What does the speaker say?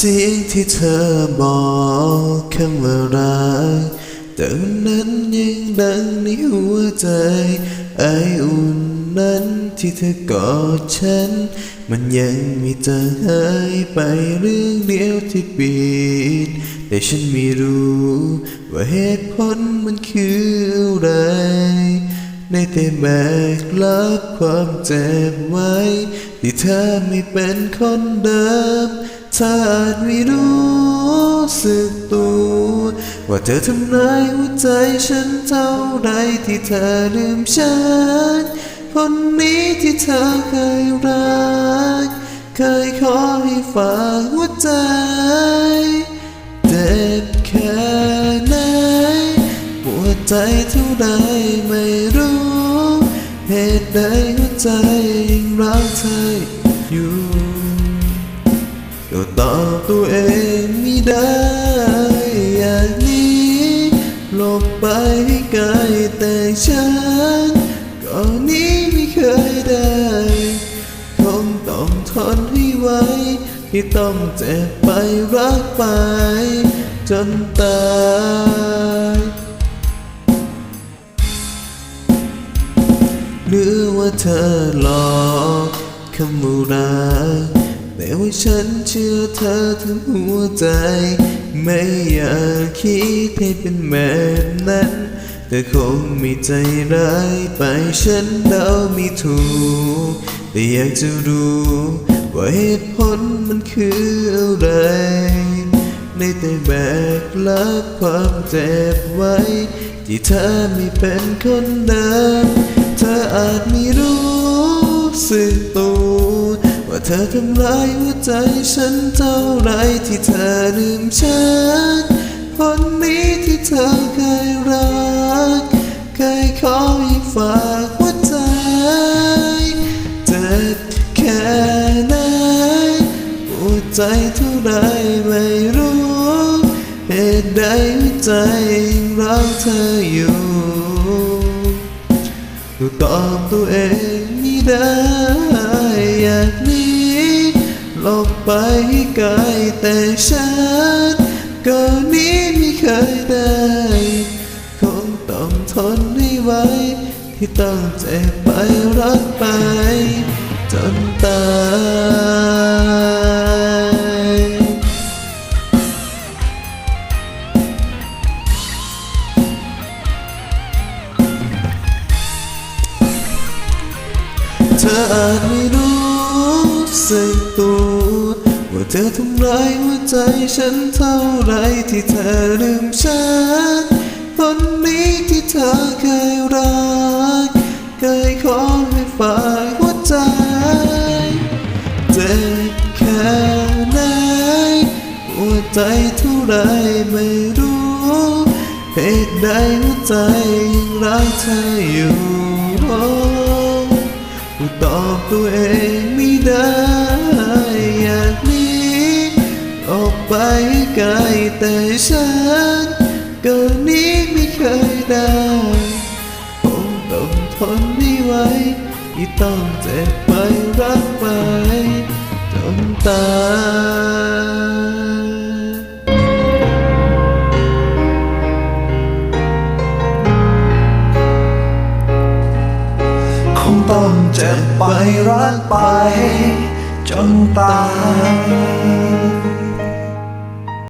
เสียงที่เธอบอกคำว่ารักแต่นนั้นยังดังในหัวใจ ไออุ่นนั้นที่เธอกอดฉัน มันยังมีจางหายไปเรื่องเดียวที่ปิด แต่ฉันไม่รู้ว่าเหตุผลมันคืออะไร ในแต่แบกรับความเจ็บไว้ ที่เธอไม่เป็นคนเดิมเธออาไม่รู้สึกตัว ว่าเธอทำร้ายหัวใจฉันเท่าไรที่เธอลืมฉันคนนี้ที่เธอเคยรัก เคยขอให้ฝากหัวใจ ใจเท่าใดไม่รู้ เหตุใดหัวใจยังรักเธออยู่ก็ตอบตัวเองไม่ได้อย่างนี้หลบไปให้ไกลแต่ฉันก็หนี้ไม่เคยได้คงต้องทนให้ไหวที่ต้องเจ็บไปรักไป จนตาย หรือว่าเธอหลอกคำว่ารักแต่ว่าฉันเชื่อเธอทั้งหัวใจ ไม่อยากคิดให้เป็นแบบนั้นแต่คงไม่ใจร้ายไปฉันเดาไม่ถูก แต่อยากจะรู้ว่าเหตุผลมันคืออะไรในแต่แบกรับความเจ็บไว้ ที่เธอไม่เป็นคนเดิม เธออาจไม่รู้สึกตัวว่าเธอทำร้ายหัวใจฉันเท่าไรที่เธอลืมฉันคนนี้ที่เธอเคยรัก เคยขอให้ฝากหัวใจเจ็บแค่ไหนปวดใจเท่าไรไม่รู้เหตุใดหัวใจยังรักเธออยู่ ก็ตอบตัวเองไม่ได้อยากนี้หลบไปไกลแต่ฉันก็นี้ไม่เคยได้คงต้องทนให้ไหวที่ต้องเจ็บไปรักไป จนตาย ออาจไม่รู้สึกตัวว่าเธอทำร้ายหัวใจฉันเท่าไรที่เธอลืมฉันคนนี้ที่เธอเคยรัก เคยขอให้ฝากหัวใจเจ็บแค่ไหนหัวใจเท่าไรไม่รู้เหตุใดหัวใจยังรักเธออยู่ ตอบตัวเองไม่ได้อยากหนีออกไปไกลแต่ฉันก็นี้ไม่เคยได้คงต้องทนไม่ไหวที่ต้องเจ็บไปรักไปจนตาย งต้องเจ็บไปรักไป จนตาย